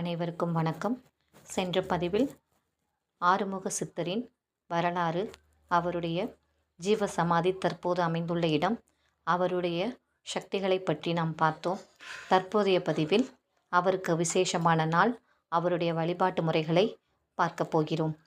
அனைவருக்கும் வணக்கம். சென்ற பதிவில் ஆறுமுக சித்தரின் வரலாறு அவருடைய ஜீவ சமாதி தற்போது அமைந்துள்ள இடம் அவருடைய சக்திகளை பற்றி நாம் பார்த்தோம். தற்போதைய பதிவில் அவருக்கு விசேஷமான நாள் அவருடைய வழிபாட்டு முறைகளை பார்க்க போகிறோம்.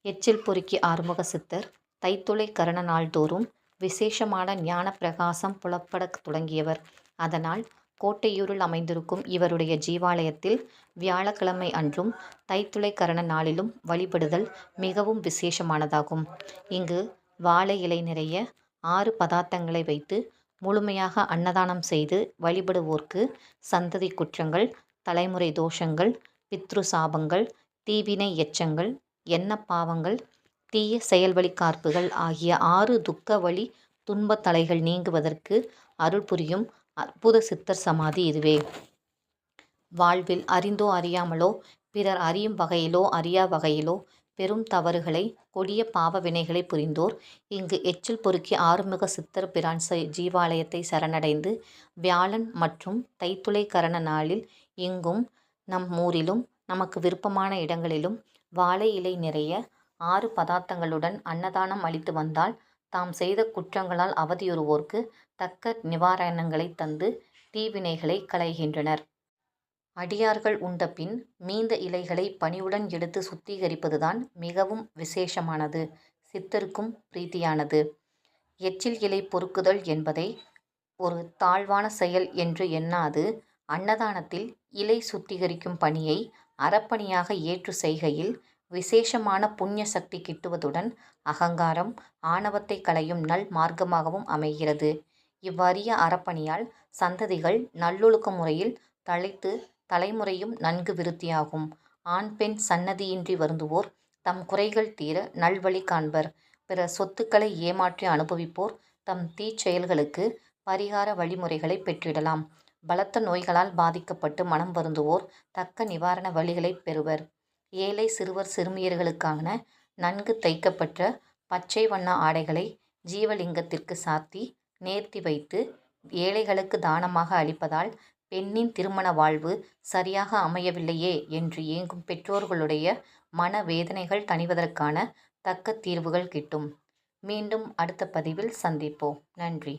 எச்சில் பொறுக்கி ஆறுமுக சித்தர் தைத்துளை கரண நாள்தோறும் விசேஷமான ஞான பிரகாசம் புலப்படத் தொடங்கியவர். அதனால் கோட்டையூரில் அமைந்திருக்கும் இவருடைய ஜீவாலயத்தில் வியாழக்கிழமை அன்றும் தைத்துளை கரண நாளிலும் வழிபடுதல் மிகவும் விசேஷமானதாகும். இங்கு வாழை இலை நிறைய ஆறு பதார்த்தங்களை வைத்து முழுமையாக அன்னதானம் செய்து வழிபடுவோர்க்கு சந்ததி குற்றங்கள் தலைமுறை தோஷங்கள் பித்ரு சாபங்கள் தீவினை எச்சங்கள் எண்ண பாவங்கள் தீய செயல்வழி கார்ப்புகள் ஆகிய ஆறு துக்க வழி துன்பத் தலைகள் நீங்குவதற்கு அருள் புரியும் அற்புத சித்தர் சமாதி இதுவே. வாழ்வில் அறிந்தோ அறியாமலோ பிறர் அறியும் வகையிலோ அறியா வகையிலோ பெரும் தவறுகளை கொடிய பாவ வினைகளை புரிந்தோர் இங்கு எச்சில் பொறுக்கி ஆறுமுக சித்தர் பிரான் ஜீவாலயத்தை சரணடைந்து வியாழன் மற்றும் தைத்துளை கரண நாளில் இங்கும் நம் ஊரிலும் நமக்கு விருப்பமான இடங்களிலும் வாழை இலை நிறைய ஆறு பதார்த்தங்களுடன் அன்னதானம் அளித்து வந்தால் தாம் செய்த குற்றங்களால் அவதியுறுவோர்க்கு தக்க நிவாரணங்களை தந்து தீவினைகளை களைகின்றனர். அடியார்கள் உண்டபின் மீந்த இலைகளை பணிவுடன் எடுத்து சுத்திகரிப்பதுதான் மிகவும் விசேஷமானது சித்தருக்கும் பிரீத்தியானது. எச்சில் இலை பொறுக்குதல் என்பதை ஒரு தாழ்வான செயல் என்று எண்ணாது அன்னதானத்தில் இலை சுத்திகரிக்கும் பணியை அறப்பணியாக ஏற்று செய்கையில் விசேஷமான புண்ணிய சக்தி கிட்டுவதுடன் அகங்காரம் ஆணவத்தை களையும் நல் மார்க்கமாகவும் அமைகிறது. இவ்வரிய அறப்பணியால் சந்ததிகள் நல்லொழுக்க முறையில் தழைத்து தலைமுறையும் நன்கு விருத்தியாகும். ஆண் பெண் சன்னதியின்றி வருந்துவோர் தம் குறைகள் தீர நல்வழி காண்பர். பிற சொத்துக்களை ஏமாற்றி அனுபவிப்போர் தம் தீச்செயல்களுக்கு பரிகார வழிமுறைகளை பெற்றிடலாம். பலத்த நோய்களால் பாதிக்கப்பட்டு மனம் வருந்துவோர் தக்க நிவாரண வழிகளைப் பெறுவர். ஏழை சிறுவர் சிறுமியர்களுக்கான நன்கு தைக்கப்பட்ட பச்சை வண்ண ஆடைகளை ஜீவலிங்கத்திற்கு சாத்தி நேர்த்தி வைத்து ஏழைகளுக்கு தானமாக அளிப்பதால் பெண்ணின் திருமண வாழ்வு சரியாக அமையவில்லையே என்று ஏங்கும் பெற்றோர்களுடைய மன வேதனைகள் தணிவதற்கான தக்க தீர்வுகள் கிட்டும். மீண்டும் அடுத்த பதிவில் சந்திப்போம். நன்றி.